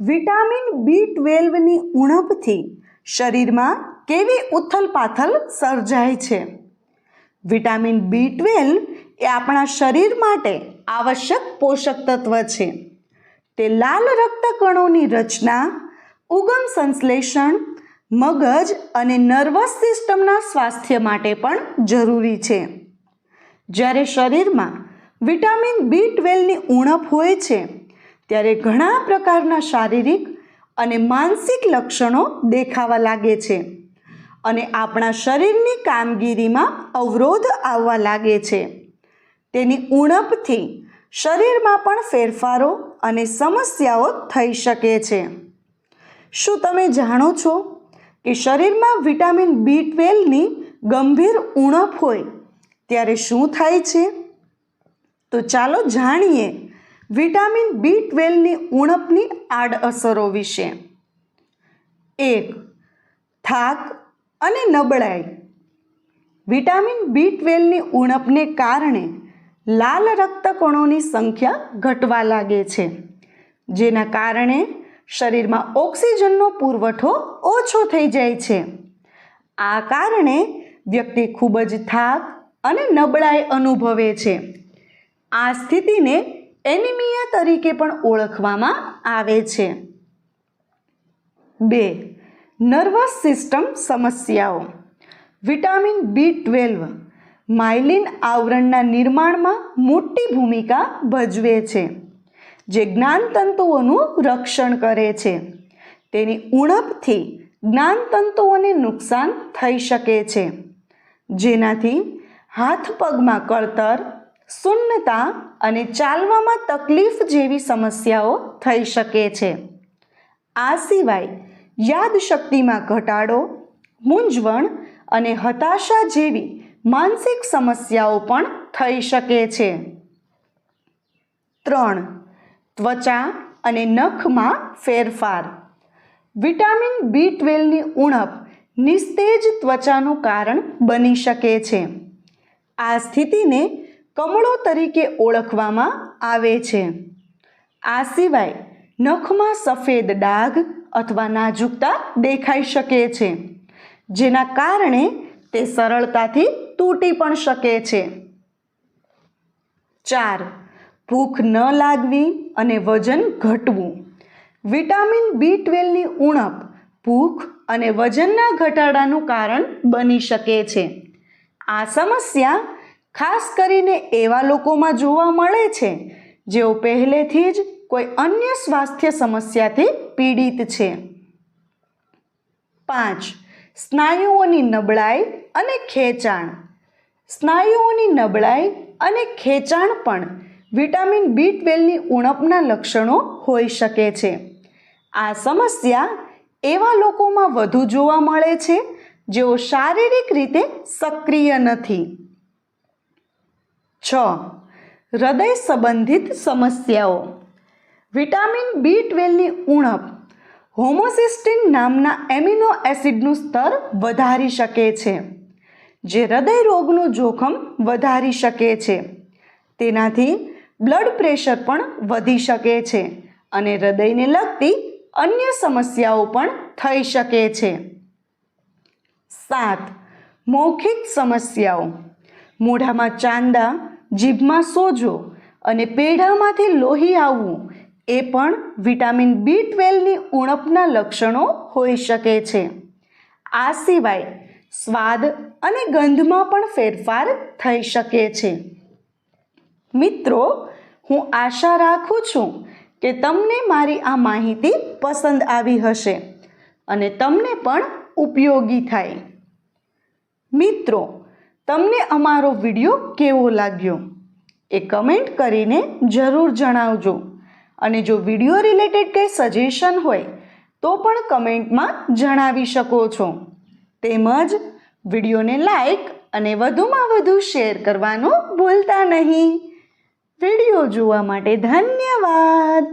Vitamin B ટ્વેલ્વની ઉણપથી શરીરમાં કેવી ઉથલપાથલ સર્જાય છે? વિટામિન બી ટ્વેલ્વ એ આપણા શરીર માટે આવશ્યક પોષક તત્વ છે. તે લાલ રક્તકણોની રચના, ઉગમ સંશ્લેષણ, મગજ અને નર્વસ સિસ્ટમના સ્વાસ્થ્ય માટે પણ જરૂરી છે. જ્યારે શરીરમાં વિટામિન બી ટ્વેલ્વની ઉણપ હોય છે ત્યારે ઘણા પ્રકારના શારીરિક અને માનસિક લક્ષણો દેખાવા લાગે છે અને આપણા શરીરની કામગીરીમાં અવરોધ આવવા લાગે છે. તેની ઉણપથી શરીરમાં પણ ફેરફારો અને સમસ્યાઓ થઈ શકે છે. શું તમે જાણો છો કે શરીરમાં વિટામિન બી ટ્વેલ્વની ગંભીર ઉણપ હોય ત્યારે શું થાય છે? તો ચાલો જાણીએ વિટામિન બી ટ્વેલ્વની ઉણપની આડઅસરો વિશે. એક, થાક અને નબળાઈ. વિટામિન બી ટ્વેલ્વની ઉણપને કારણે લાલ રક્તકણોની સંખ્યા ઘટવા લાગે છે, જેના કારણે શરીરમાં ઓક્સિજનનો પુરવઠો ઓછો થઈ જાય છે. આ કારણે વ્યક્તિ ખૂબ જ થાક અને નબળાઈ અનુભવે છે. આ સ્થિતિને એનિમિયા તરીકે પણ ઓળખવામાં આવે છે. બે, નર્વસ સિસ્ટમ સમસ્યાઓ. વિટામિન બી ટ્વેલ્વ માઇલિન આવરણના નિર્માણમાં મોટી ભૂમિકા ભજવે છે, જે જ્ઞાનતંતુઓનું રક્ષણ કરે છે. તેની ઉણપથી જ્ઞાનતંતુઓને નુકસાન થઈ શકે છે. જેનાથી હાથ પગમાં કળતર શૂન્યતા અને ચાલવામાં તકલીફ જેવી સમસ્યાઓ થઈ શકે છે. આ સિવાય યાદશક્તિમાં ઘટાડો, મૂંઝવણ અને હતાશા જેવી માનસિક સમસ્યાઓ પણ થઈ શકે છે. ત્રણ, ત્વચા અને નખમાં ફેરફાર. વિટામિન બી ટ્વેલ્વની ઉણપ નિસ્તેજ ત્વચાનું કારણ બની શકે છે. આ સ્થિતિને કમળો તરીકે ઓળખવામાં આવે છે. આ સિવાય નખમાં સફેદ ડાઘ અથવા નાજુકતા દેખાઈ શકે છે, જેના કારણે તે સરળતાથી તૂટી પણ શકે છે. ચાર, ભૂખ ન લાગવી અને વજન ઘટવું. વિટામિન બી ટ્વેલ્વની ઉણપ ભૂખ અને વજનના ઘટાડાનું કારણ બની શકે છે. આ સમસ્યા ખાસ કરીને એવા લોકોમાં જોવા મળે છે, જેઓ પહેલેથી જ કોઈ અન્ય સ્વાસ્થ્ય સમસ્યાથી પીડિત છે. પાંચ, સ્નાયુઓની નબળાઈ અને ખેંચાણ. સ્નાયુઓની નબળાઈ અને ખેંચાણ પણ વિટામિન બી ટ્વેલ્વની ઉણપના લક્ષણો હોઈ શકે છે. આ સમસ્યા એવા લોકોમાં વધુ જોવા મળે છે, જેઓ શારીરિક રીતે સક્રિય નથી. છ. હૃદય સંબંધિત સમસ્યાઓ. વિટામિન બી ટ્વેલ્વની ઉણપ. હોમોસિસ્ટિન નામના એમિનો એસિડનું સ્તર વધારી શકે છે, જે હૃદય રોગનું જોખમ વધારી શકે છે. તેનાથી બ્લડ પ્રેશર પણ વધી શકે છે અને હૃદયને લગતી અન્ય સમસ્યાઓ પણ થઈ શકે છે. સાત. મૌખિક સમસ્યાઓ. મોઢામાં ચાંદા, જીભમાં સોજો અને પેઢામાંથી લોહી આવવું, એ પણ વિટામિન બી ટ્વેલ્વની ઉણપના લક્ષણો હોઈ શકે છે. આ સિવાય સ્વાદ અને ગંધમાં પણ ફેરફાર થઈ શકે છે. મિત્રો, હું આશા રાખું છું કે તમને મારી આ માહિતી પસંદ આવી હશે અને તમને પણ ઉપયોગી થાય. મિત્રો તમને અમારો વીડિયો કેવો લાગ્યો? એ કમેન્ટ કરીને જરૂર જણાવજો. અને જો વીડિયો રિલેટેડ કંઈ સજેશન હોય, તો પણ કમેન્ટમાં જણાવી શકો છો. તેમજ વિડીયોને લાઈક અને વધુમાં વધુ શેર કરવાનું ભૂલતા નહીં. વીડિયો જોવા માટે ધન્યવાદ.